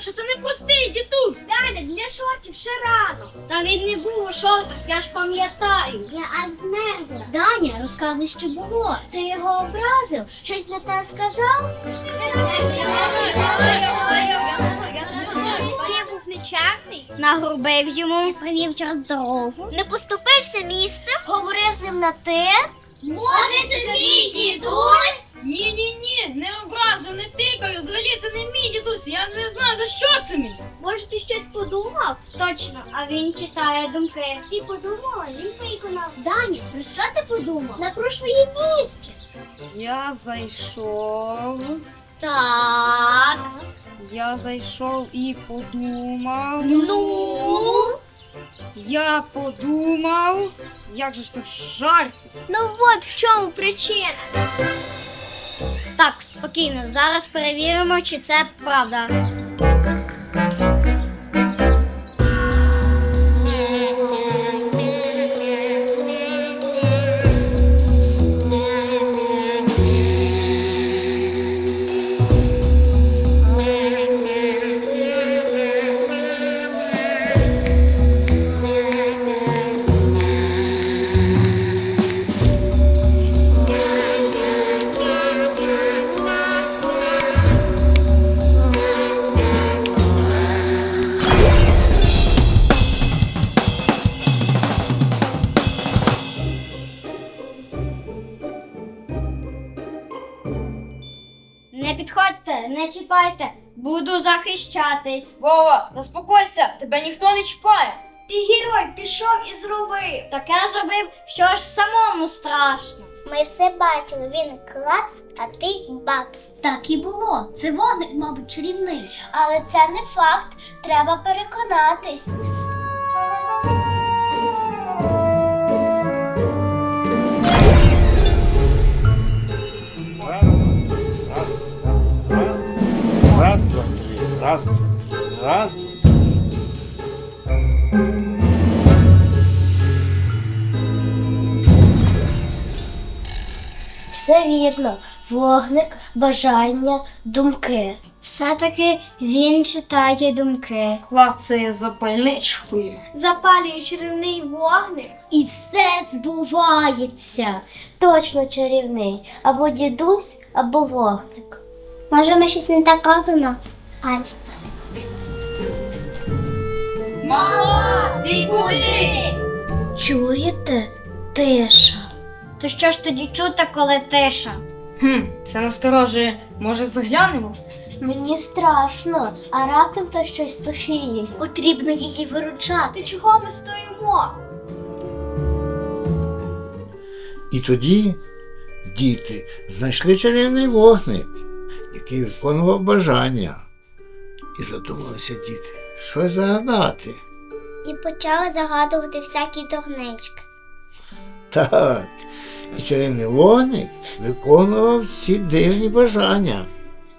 що це не простий дідусь. Даня, для шортів ще рано. Та він не був у шортах, я ж пам'ятаю. Я аж нервна. Даня, розказуй, що було. Ти його образив? Щось не те сказав? Ти був нечемний, нагрубив йому, привів через дорогу, не поступився місцем, Говорив з ним на ти? Може, це твій дідусь? Ні, ні, ні, не образив, не тикаю. Взагалі це не мій дідусь. Я не знаю за що це мій. Може, ти щось подумав? Точно, а він читає думки. Ти подумала, він виконав. Даня, про що ти подумав? На прошлої місці. Я зайшов, Так. я зайшов і подумав. Ну. Я подумав, як же ж тут жарко. Ну от в чому причина. Так, спокійно, зараз перевіримо, чи це правда. Не чіпайте, буду захищатись. Вова, заспокойся, тебе ніхто не чіпає. Ти герой пішов і зробив. Таке зробив, що аж самому страшно. Ми все бачили, він клац, а ти бац. Так і було. Це вогник, мабуть, чарівний. Але це не факт, треба переконатись. Раз, два, три. Раз, два, три. Раз. Все вірно. Вогник, бажання, думки. Все-таки він читає думки. Клацає запальничкою. Запалює чарівний вогник. І все збувається. Точно чарівний. Або дідусь, або вогник. Може, ми щось не так робимо? Ань. Мама, ти куди? Чуєте? Тиша. То що ж тоді чути, коли тиша? Хм, це насторожує. Може, заглянемо? Мені страшно, а раптом то щось з Софією. Потрібно її виручати. Чого ми стоїмо? І тоді діти знайшли чарівний вогник, який виконував бажання. І задумалися діти, що загадати. І почали загадувати всякі дурнички. Так, і чарівний вогник виконував всі дивні бажання.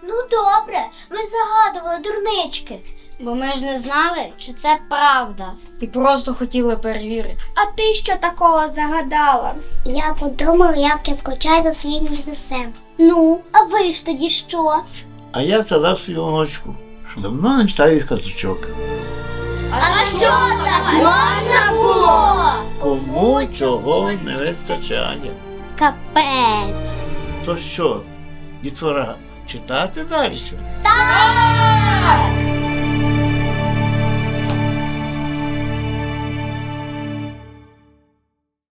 Ну добре, ми загадували дурнички. Бо ми ж не знали, чи це правда. І просто хотіли перевірити. А ти що такого загадала? Я подумала, як я скучаю за своїм дідусем. Ну, а ви ж тоді що? А я згадав свою онучку, що давно не читаю казочок. А що там можна було? Кому чого не вистачає. Капець. То що, дітвора, читати далі? Так!